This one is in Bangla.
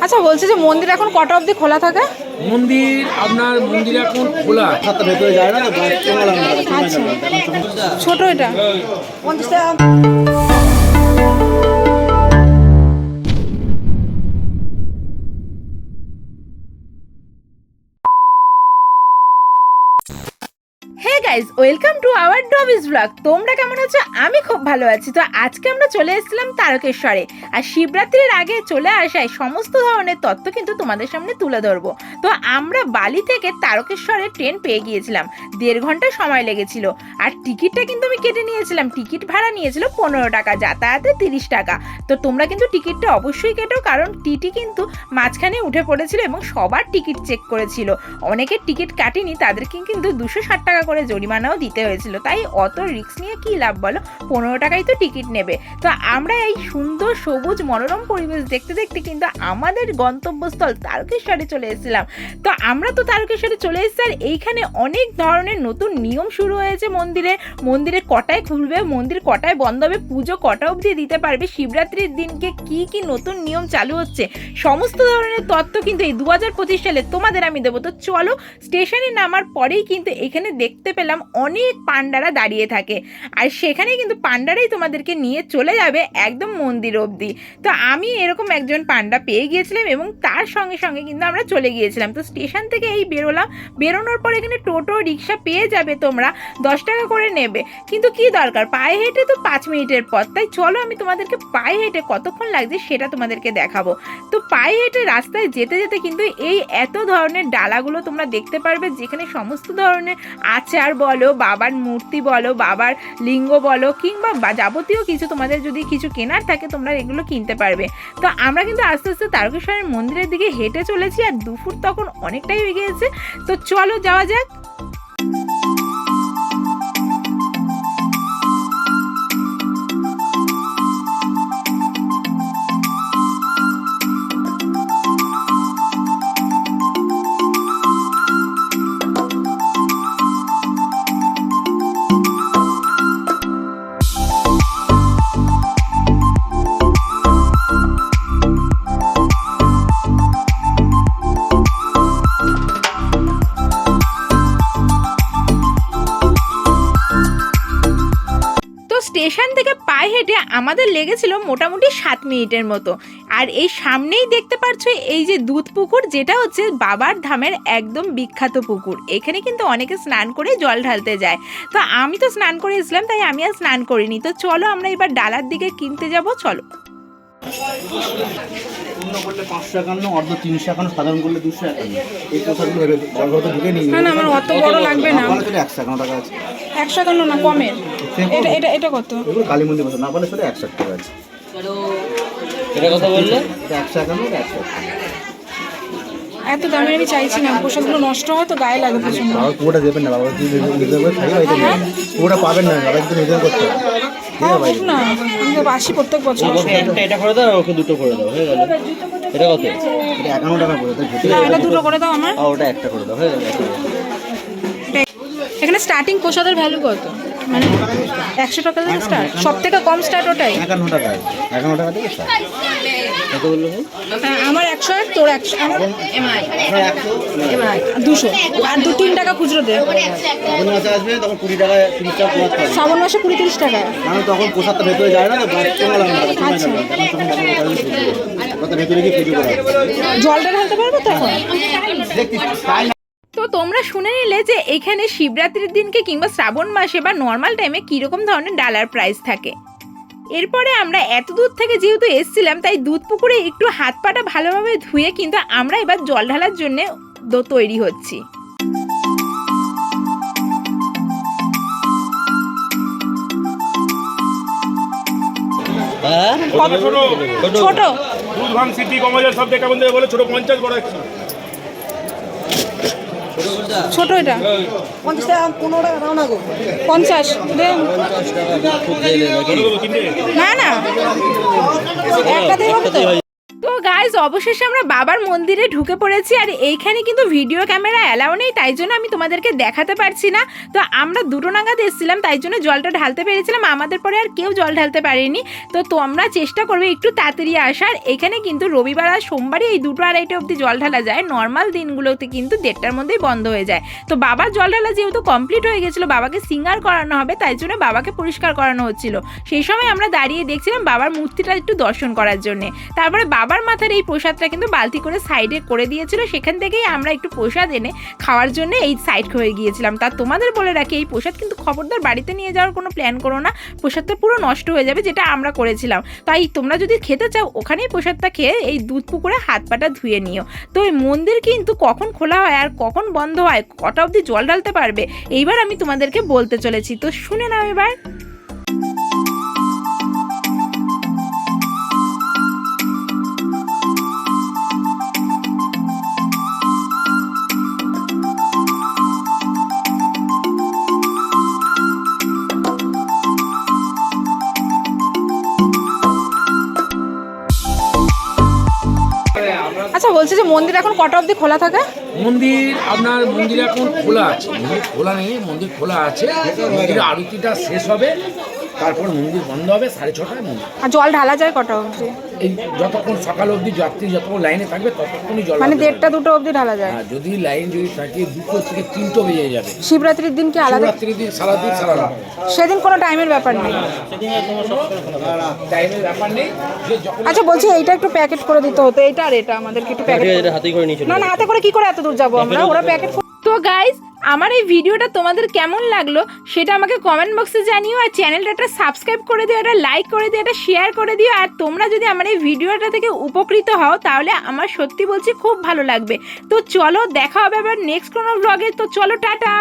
আচ্ছা বলছি যে মন্দির এখন কটা অবধি খোলা থাকে? মন্দির আপনার মন্দির এখন খোলা। খাতা ভেতরে যায় না আচ্ছা। ছোট এটা। Hey guys welcome to our ডবিস blog তোমরা কেমন আছো? আমি খুব ভালো আছি। তো আজকে আমরা চলে এসেছিলাম তারকেশ্বরে। আর শিবরাত্রির আগে চলে আসায় সমস্ত ধরনের তত্ত্ব কিন্তু তোমাদের সামনে তুলে ধরবো। তো আমরা বালি থেকে তারকেশ্বরে ট্রেন পেয়ে গিয়েছিলাম। দেড় ঘণ্টা সময় লেগেছিল। আর টিকিটটা কিন্তু আমি কেটে নিয়েছিলাম। টিকিট ভাড়া নিয়েছিল পনেরো টাকা, যাতায়াতে তিরিশ টাকা। তো তোমরা কিন্তু টিকিটটা অবশ্যই কেটো, কারণ টিটি কিন্তু মাঝখানে উঠে পড়েছিল এবং সবার টিকিট চেক করেছিল। অনেকের টিকিট কাটেনি, তাদেরকে কিন্তু দুশো ষাট টাকা করে জরিমানাও দিতে হয়েছিল। তাই অত রিস্ক নিয়ে কী লাভ বলো? পনেরো টাকাই তো টিকিট নেবে। তো আমরা এই সুন্দর সবুজ মনোরম পরিবেশ দেখতে দেখতে কিন্তু আমাদের গন্তব্যস্থল তারকেশ্বরে চলে এসেছিলাম। তো আমরা তো তারকেশ্বরে চলে এসেছি আর এইখানে অনেক ধরনের নতুন নিয়ম শুরু হয়েছে মন্দিরে। মন্দিরে কটায় খুলবে, মন্দির কটায় বন্ধ হবে, পুজো কটা অবধি দিতে পারবে, শিবরাত্রির দিনকে কি কি নতুন নিয়ম চালু হচ্ছে, সমস্ত ধরনের তথ্য কিন্তু এই দু সালে তোমাদের আমি দেবো। তো চলো স্টেশনে নামার পরেই কিন্তু এখানে দেখতে পেলাম অনেক পান্ডারা দাঁড়িয়ে থাকে। আর সেখানে কিন্তু পান্ডারাই তোমাদেরকে নিয়ে চলে যাবে একদম মন্দির অবধি। তো আমি এরকম একজন পান্ডা পেয়ে গিয়েছিলাম এবং তার সঙ্গে সঙ্গে কিন্তু আমরা চলে গিয়েছিলাম। তো স্টেশন থেকে এই বেরোলাম। বেরোনোর পর এখানে টোটো রিক্সা পেয়ে যাবে তোমরা। দশ টাকা করে নেবে। কিন্তু কি দরকার? পায়ে হেঁটে তো পাঁচ মিনিটের পথ। তাই চলো আমি তোমাদেরকে পায়ে হেঁটে কতক্ষণ লাগছে সেটা তোমাদেরকে দেখাবো। তো পায়ে হেঁটে রাস্তায় যেতে যেতে কিন্তু এই এত ধরনের ডালাগুলো তোমরা দেখতে পারবে, যেখানে সমস্ত ধরনের আচার বলো, বাবার মূর্তি বলো, বাবার লিঙ্গ বলো, কিংবা যাবতীয় কিছু তোমাদের যদি কিছু কেনার থাকে তোমরা এগুলো কিনতে পারবে। তো আমরা কিন্তু আস্তে আস্তে তারকেশ্বরের মন্দিরের দিকে হেঁটে চলেছি আর দুপুর তখন অনেকটাই হয়ে গিয়েছে। তো চলো যাওয়া যাক। স্টেশন থেকে পায়ে হেঁটে আমাদের লেগেছিল মোটামুটি সাত মিনিটের মতো। আর এই সামনেই দেখতে পাচ্ছ এই যে দুধ পুকুর, যেটা হচ্ছে বাবার ধামের একদম বিখ্যাত পুকুর। এখানে কিন্তু অনেকে স্নান করে জল ঢালতে যায়। তো আমি তো স্নান করে এসলাম তাই আমি আর স্নান করিনি। তো চলো আমরা এবার ডালার দিকে কিনতে যাব, চলো। পূর্ণ করলে পাঁচশো একান্ন অর্ধ তিনশো একান্ন সাধারণ করলে দুশো একান্ন। এই কথাগুলো ভেবে জলঘরটা ঢুকে নিই না না আমার অত বড় লাগবে না। চলে একশো একান্ন টাকা আছে। একশো একান্ন না কমের। এটা এটা এটা কত? এগুলো কালী মন্দির না চলে একশো টাকা আছে। এটা কথা বললে? এটা একশো একান্ন একশো এত দামে আমি চাইছি না পোশাকগুলো নষ্ট হয় তো গায়ে লাগে প্রচণ্ড বাবা পুরোটা দেবেন না বাবা করে থাকে পুরোটা পাবেন না বাবা করতে হবে। হ্যাঁ হোক না। আমি আসি প্রত্যেক বছর। একটা এটা করে দাও ওকে দুটো করে দাও হয়ে গেল। এটা কত? এটা একান্ন টাকা করে তাই এটা দুটো করে দাও আমার। ওটা একটা করে দাও হয়ে গেল। এখানে স্টার্টিং প্রসাদের ভ্যালু কত? মানে একশো টাকা থেকে স্টার্ট সব থেকে কম স্টার্ট ওটাই একান্ন টাকা একান্ন টাকা থেকে স্টার্ট কত বলল হ্যাঁ, আমার একশো আর তোর একশো আমার দুশো আর দু তিন টাকা খুচরো দে যখন মাসে আসবে তখন কুড়ি টাকা তিরিশ টাকা প্রসাদ পাবে শ্রাবণ মাসে কুড়ি তিরিশ টাকা কারণ তখন প্রসাদটা ভেতরে যায় না আচ্ছা। ভেতরে গিয়ে পুজো করা জলটা ঢালতে পারব তো তোমরা শুনে নিলে যে এখানে শিবরাত্রির দিনকে কিংবা শ্রাবণ মাসে বা নর্মাল টাইমে কীরকম ধরনের ডালার প্রাইস থাকে। এরপরে আমরা এত দূর থেকে যেহেতু এসছিলাম তাই দুধ পুকুরে একটু হাত পাটা ভালোভাবে ধুয়ে কিন্তু আমরা এবার জল ঢালার জন্য তৈরি হচ্ছি। হ্যাঁ? ছোট ছোট। দুধ ভাং সিটি কমাজার সব দেখা বন্ধু বলে ছোট পঞ্চাশ বড় একশো। ছোট এটা? পঞ্চাশ টাকা পনেরো টাকা দাও না না। একটা দিয়ে হবে তো? গাইজ অবশেষে আমরা বাবার মন্দিরে ঢুকে পড়েছি আর এইখানে কিন্তু ভিডিও ক্যামেরা অ্যালাউ নেই, তাই জন্য আমি তোমাদেরকে দেখাতে পারছি না। তো আমরা দুটো নাগাদ এসেছিলাম, তাই জন্য জলটা ঢালতে পেরেছিলাম, আমাদের পরে আর কেউ জল ঢালতে পারেনি। তো তোমরা চেষ্টা করবে একটু তাড়াতাড়ি আসার। এখানে কিন্তু রবিবার আর সোমবারই এই দুটো আড়াইটে অবধি জল ঢালা যায় নর্মাল দিনগুলোতে কিন্তু দেড়টার মধ্যেই বন্ধ হয়ে যায়। তো বাবার জল ঢালা যেহেতু কমপ্লিট হয়ে গেছিল, বাবাকে সিঙ্গার করানো হবে, তাই জন্য বাবাকে পরিষ্কার করানো হচ্ছিল। সেই সময় আমরা দাঁড়িয়ে দেখছিলাম বাবার মূর্তিটা একটু দর্শন করার জন্যে। তারপরে বাবার মাথার এই প্রসাদটা কিন্তু বালতি করে সাইডে করে দিয়েছিল। সেখান থেকেই আমরা একটু প্রসাদ এনে খাওয়ার জন্য এই সাইড হয়ে গিয়েছিলাম। তা তোমাদের বলে রাখি, এই প্রসাদ কিন্তু খবরদার বাড়িতে নিয়ে যাওয়ার কোনো প্ল্যান করো না। প্রসাদটা পুরো নষ্ট হয়ে যাবে, যেটা আমরা করেছিলাম। তাই তোমরা যদি খেতে চাও, ওখানেই প্রসাদটা খেয়ে এই দুধ পুকুরে হাত পাটা ধুয়ে নিও। তো এই মন্দির কিন্তু কখন খোলা হয় আর কখন বন্ধ হয়, কটা অবধি জল ঢালতে পারবে, এইবার আমি তোমাদেরকে বলতে চলেছি। তো শুনে নাও এবার। আচ্ছা বলছি যে মন্দির এখন কটা অবধি খোলা থাকে? মন্দির আপনার মন্দির এখন খোলা আছে। মন্দির খোলা নেই মন্দির খোলা আছে। মন্দির আরতিটা শেষ হবে তারপর মন্দির বন্ধ হবে সাড়ে ছটায় মন্দির। আর জল ঢালা যায় কটা অবধি? এই যতক্ষণ সকাল অবধি যাত্রী যতক্ষণ লাইনে থাকবে ততক্ষণই জল মানে দেড়টা দুটো অবধি ঢালা যায়। হ্যাঁ, যদি লাইন যদি থাকে দুটো থেকে তিনটো বেজে যাবে। শিবরাত্রির দিন কি আলাদা? শিবরাত্রির দিন সারাদিন সারা রাত সেদিন কোনো টাইমের ব্যাপার নেই। টাইমের ব্যাপার নেই যে যখন আচ্ছা বলছি এইটা একটু প্যাকেট করে দিতে হতো। এটা আর এটা আমাদেরকে একটু প্যাকেট আছে করে নিয়ে চলে না না হাতে করে কি করে এত দূর যাব আমরা? ওরা প্যাকেট তো গাইজ আমার এই ভিডিওটা তোমাদের কেমন লাগল সেটা আমাকে কমেন্ট বক্সে জানিও আর চ্যানেলটা একটা সাবস্ক্রাইব করে দিও, একটা লাইক করে দিও, একটা শেয়ার করে দিও। আর তোমরা যদি আমার এই ভিডিওটা থেকে উপকৃত হও, তাহলে আমার সত্যি বলছি খুব ভালো লাগবে। তো চলো, দেখা হবে আবার নেক্সট কোনো ব্লগে তো চলো, টাটা!